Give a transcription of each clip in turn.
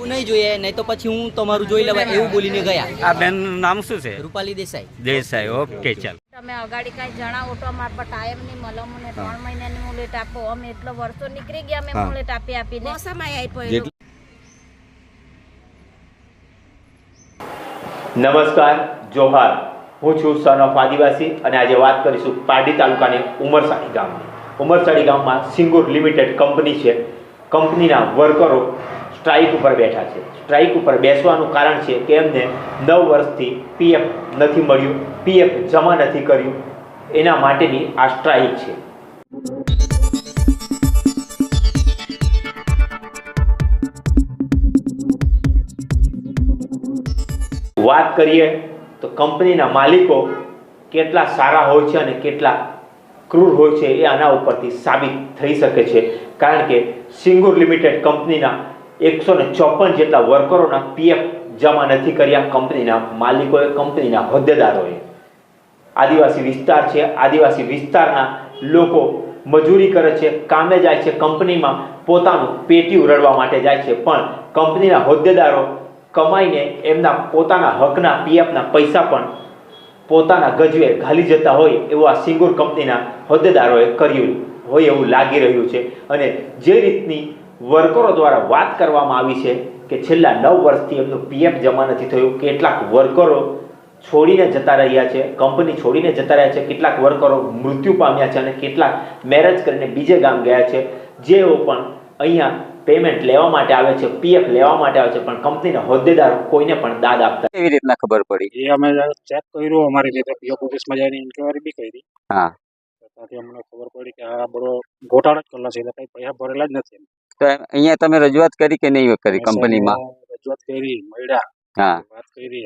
હું નહીં જોઈએ નહીં તો પછી હું તમારું જોઈ લેવાય એવું બોલીને ગયા. આ બેન નામ શું છે? રૂપાલી દેસાઈ. દેસાઈ ઓકે ચાલ. તમે અગાડી કાંઈ જણાવો તો અમારા પર કાયમની મલમોને ત્રણ મહિનાની મુલેટ આપો. અમે એટલો વર્ષો નીકળી ગયા અમે મુલેટ આપી આપીને. સમય આપ્યો નમસ્કાર જોહાર. હું છું સન ઓફ આદિવાસી અને આજે વાત કરીશું પારડી તાલુકાની ઉમરસાડી ગામની. ઉમરસાડી ગામમાં સિંગુર લિમિટેડ કંપની છે. કંપનીના વર્કરો સ્ટ્રાઇક ઉપર બેઠા છે. સ્ટ્રાઇક ઉપર બેસવાનું કારણ છે કે એમને નવ વર્ષથી પીએફ નથી મળ્યું, પીએફ જમા નથી કર્યું. એના માટેની આ સ્ટ્રાઇક છે. વાત કરીએ તો કંપનીના માલિકો કેટલા સારા હોય છે અને કેટલા ક્રૂર હોય છે એ આના ઉપરથી સાબિત થઈ શકે છે. કારણ કે સિંગુર લિમિટેડ કંપનીના એકસો ને ચોપન જેટલા વર્કરોના પીએફ જમા નથી કર્યા કંપનીના માલિકોએ કંપનીના હોદ્દેદારોએ. આદિવાસી વિસ્તાર છે, આદિવાસી વિસ્તારના લોકો મજૂરી કરે છે, કામે જાય છે, કંપનીમાં પોતાનું પેટી ઉરડવા માટે જાય છે, પણ કંપનીના હોદ્દેદારો કમાઈને એમના પોતાના હકના પીએફના પૈસા પણ પોતાના ગજવે ઘાલી જતા હોય એવું આ સિંગુર કંપનીના હોદ્દેદારોએ કર્યું હોય એવું લાગી રહ્યું છે. અને જે રીતની વર્કરો દ્વારા વાત કરવામાં આવી છે કે છેલ્લા નવ વર્ષથી એમનું પીએફ જમા નથી થયું. કેટલાક વર્કરો છોડીને જતા રહ્યા છે કંપની છોડીને જતા રહ્યા છે કેટલાક વર્કરો મૃત્યુ પામ્યા છે અને કેટલાક મેરેજ કરીને બીજે ગામ ગયા છે. જેઓ પણ અહીંયા પેમેન્ટ લેવા માટે આવે છે પીએફ લેવા માટે આવે છે પણ કંપનીના હોદ્દેદાર કોઈને પણ દાદ આપતા કેવી રીતના ખબર પડી? એ અમે ચેક કર્યું અમારી રીતે પીએફ ઓફિસમાં જઈને ઇન્ક્વાયરી બી કરી. હા. ત્યાંથી અમને ખબર પડી કે આ બરો ગોટાળો જ કરેલા છે એટલે કઈ પૈસા ભરેલા જ નથી તો અહીંયા તમે રજૂઆત કરી કે નહીં કરી કંપનીમાં? રજૂઆત કરી મળ્યા. હા. વાત કરી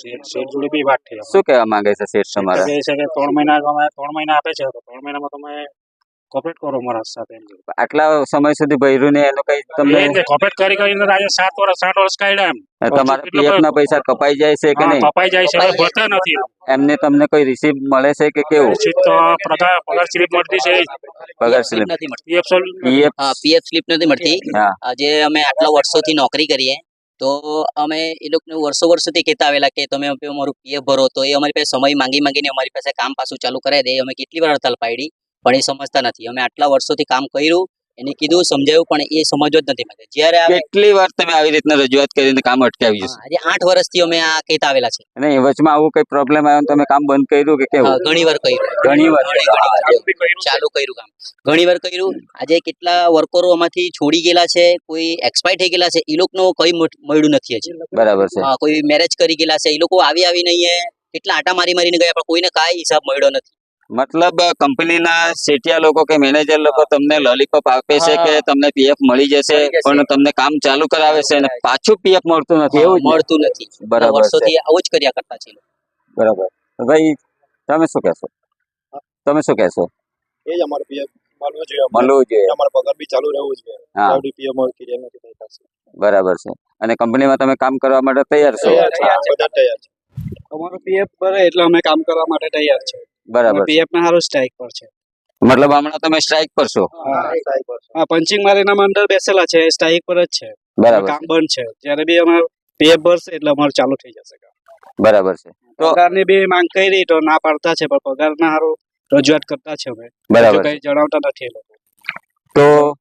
શેઠ શેઠ જોડે બી વાત થઈ શું કહેવા માંગે છે શેઠ તમારા? ત્રણ મહિના ત્રણ મહિના આપે છે તો ત્રણ મહિનામાં તમે કોપરેટ કરો મારા સાથે આટલા સમય સુધી ભર્યું ને એનો કઈ તમને એ કોપરેટ કરી કરીને આજે સાત વર્ષ આઠ વર્ષ કાઢ્યા એમ. તમારા પીએફ ના પૈસા કપાઈ જાય છે કે નહીં? કપાઈ જાય છે ભરતા નથી. એમને તમને કોઈ રિસીપ મળે છે કે કેવું? રિસીપ તો પગાર પગાર સ્લીપ મળતી છે. પગાર સ્લીપ નથી મળતી. પીએફ પીએફ હા પીએફ સ્લીપ નથી મળતી. આજે અમે આટલા વર્ષોથી નોકરી કરીએ તો અમે એ લોકોને વર્ષો વર્ષોથી કહેતા આવેલા કે તમે અમારું પીએફ ભરો તો એ અમારી પાસે સમય માંગી માંગીને અમારી પાસે કામ પાછું ચાલુ કરાવી દે. અમે કેટલી વાર હડતાલ પાડી? પણ એ સમજતા નથી. અમે આટલા વર્ષોથી કામ કર્યું એને કીધું સમજાવ્યું પણ એ સમજવો જ નથી માંગતા જ્યારે કેટલી વાર તમે આવી રીતના રજૂઆત કરીને કામ અટકાવ્યું હા, આજે આઠ વર્ષથી અમે આ કહેતા આવેલા છે છે અને વચમાં આવું કઈ પ્રોબ્લેમ આવ્યો તમે કામ બંધ કર્યું કે કેવું? ઘણી વાર કર્યું. ઘણી વાર. ચાલુ કર્યું કામ. ઘણી વાર કર્યું. આજે કેટલા વર્કરો આમાંથી છોડી ગયેલા છે કોઈ એક્સપાયર થઈ ગયેલા છે એ લોકોનો કઈ મળ્યું નથી હજી. બરાબર છે. કોઈ મેરેજ કરી ગયેલા છે એ લોકો આવી આવીને અહીંયા કેટલા આટા મારી મારીને ગયા પણ કોઈને કાંઈ હિસાબ મળ્યો નથી. મતલબ કંપનીના સેટિયા લોકો કે મેનેજર લોકો તમને લોલીપોપ આપે છે કે તમને પીએફ મળી જશે પણ તમને કામ ચાલુ કરાવે છે અને પાછું પીએફ મળતું નથી એવું મળતું નથી. બરાબર વર્ષોથી આવું જ કર્યા કરતા છે બરાબર. ભાઈ તમે શું કહેશો? તમે શું કહેશો? એ જ અમારે પીએફ મળવું જોઈએ અમારે. મળવું જોઈએ. અમારો પગાર બી ચાલુ રહેવું જોઈએ. હા. પીએફ મળે ક્લિયર નથી બરાબર છે. અને કંપનીમાં તમે કામ કરવા માટે તૈયાર છો? તૈયાર છે. બધા તૈયાર છે. અમારો પીએફ ભરે એટલે અમે કામ કરવા માટે તૈયાર છે. બરાબર પીએફ ના હારું સ્ટ્રાઇક પર છે. મતલબ હમણાં તમે સ્ટ્રાઇક પર છો? હા પંચિંગ મારીના અંદર બેસેલા છે સ્ટ્રાઇક પર જ છે. બરાબર કામ બંધ છે. જ્યારે બી અમે પીએફ ભરશે એટલે અમારું ચાલુ થઈ જશે બરાબર છે. તો- પગારની બી માંગ કરી તો ના પાડતા છે પણ પગાર ના હારું રજૂઆત કરતા છે અમે. બરાબર કઈ જણાવતા નથી એ લોકો. તો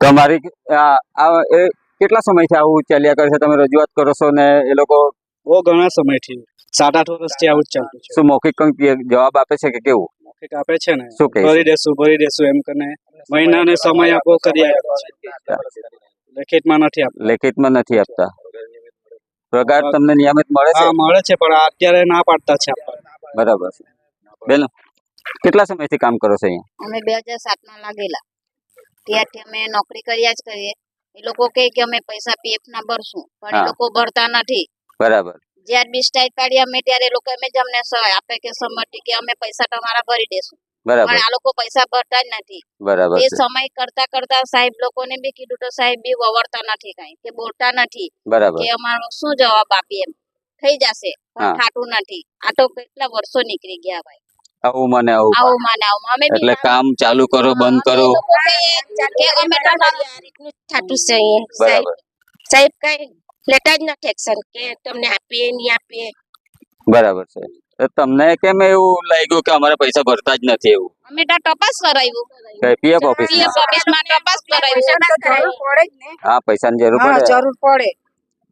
તમારી આ આ- એ કેટલા સમયથી આવું ચાલ્યા કરે છે? તમે રજૂઆત કરો છો ને એ લોકો બહુ ઘણા સમયથી સાત આઠ વર્ષથી આવું જ ચાલતું છે. શું મૌખિક કંઈક જવાબ આપે છે કે કેવું? મૌખિક આપે છે ને? શું કહે છે? ભરી દેશું ભરી દેશું એમ કરીને મહિનાને સમય આપો કરી આપ્યો છે. લેખિતમાં નથી આપતા. લેખિતમાં નથી આપતા. પગાર તમને નિયમિત મળે છે? હા મળે છે પણ અત્યારે ના પાડતા છે આપણને બરાબર છે. બેન કેટલા સમયથી કામ કરો છો અહીંયા? અમે બે હજાર સાતમાં લાગેલા. ત્યારથી અમે નોકરી કર્યા જ કરીએ. એ લોકો કહે કે અમે પૈસા પીએફ ના ભરશું પણ એ હા. લોકો ભરતા નથી. બરાબર. જ્યારે બી સ્ટ્રાઇક કાઢી અમે ત્યારે લોકો એમ જ અમને સહાય આપે કે સંમતિ કે અમે પૈસા તમારા ભરી દેશું. બરાબર. પણ આ લોકો પૈસા ભરતા જ નથી. બરાબર એ સમય કરતા કરતા સાહેબ લોકોને બી કીધું તો સાહેબ બી વવરતા નથી કઈ કે બોલતા નથી. બરાબર. કે અમારો શું જવાબ આપીએ એમ. થઈ જશે. પણ નથી. આ તો કેટલા વર્ષો નીકળી ગયા ભાઈ. આવું મને આવું આવું માને આવું. અમે બી એટલે કામ ચાલુ કરો બંધ કરો. કે અમે તો આ રીતનું થાતું છે સાહેબ સાહેબ કઈ લેતા જ નથી એક્શન કે તમને આપીએ નહીં આપીએ. બરાબર છે. તો તમને કેમ એવું લાગ્યું કે અમારે પૈસા ભરતા જ નથી એવું? અમે તો તપાસ કરાવ્યું. પીએફ ઓફિસ પીએફ ઓફિસમાં તપાસ કરાવ્યું હા પૈસાની જરૂર પડે. જરૂર પડે.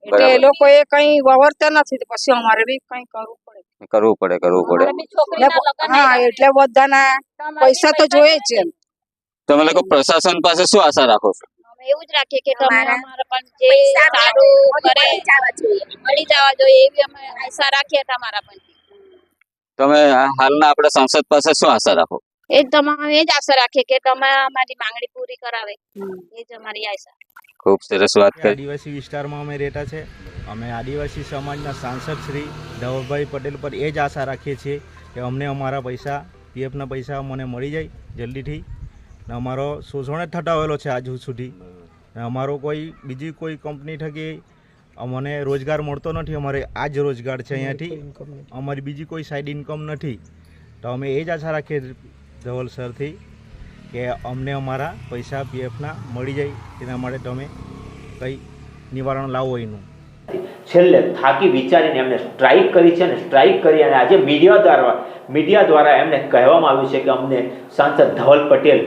એટલે એ લોકો એ કઈ વાવરતા નથી પછી અમારે બી કઈ કરવું પડે. કરવું પડે કરવું પડે. હા એટલે બધાના પૈસા તો જોઈએ જ છે. તમે લોકો પ્રશાસન પાસે શું આશા રાખો છો? અમે એવું જ રાખીએ કે તમે અમારા પણ જે સારું કરે મળી જવા જોઈએ. એવી અમે આશા રાખીએ તમારા પણ. તમે હાલના આપણે સંસદ પાસે શું આશા રાખો? એ તમારે એ જ આશા રાખીએ કે તમે અમારી માંગણી પૂરી કરાવે. એ જ અમારી આશા. ખૂબ સરસ વાત કરી. આદિવાસી વિસ્તારમાં અમે રહેતા છે. અમે આદિવાસી સમાજના સાંસદ શ્રી ધવભાઈ પટેલ પર એ જ આશા રાખીએ છીએ કે અમને અમારા પૈસા પીએફના પૈસા અમને મળી જાય જલ્દીથી. ને અમારો શોષણ જ થતા આવેલો છે આજ સુધી. ને અમારો કોઈ બીજી કોઈ કંપની થકી અમને રોજગાર મળતો નથી. અમારે આ જ રોજગાર છે અહીંયાથી. અમારી બીજી કોઈ સાઈડ ઇન્કમ નથી. તો અમે એ જ આશા રાખીએ ધવલ સરથી કે અમને અમારા પૈસા પીએફના મળી જાય. તેના માટે તમે કંઈ નિવારણ લાવો એનું. છેલ્લે થાકી વિચારીને એમને સ્ટ્રાઇક કરી છે અને સ્ટ્રાઇક કરી અને આજે મીડિયા દ્વારા મીડિયા દ્વારા એમને કહેવામાં આવ્યું છે કે અમને સાંસદ ધવલ પટેલ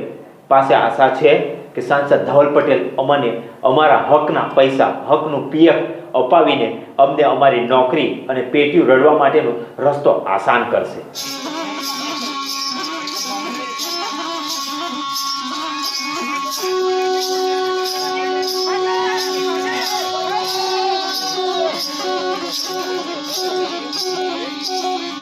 પાસે આશા છે કે સાંસદ ધવલ પટેલ અમને અમારા હકના પૈસા, હકનું પીએફ અપાવીને અમને અમારી નોકરી અને પેટીયું રડવા માટેનો રસ્તો આસાન કરશે.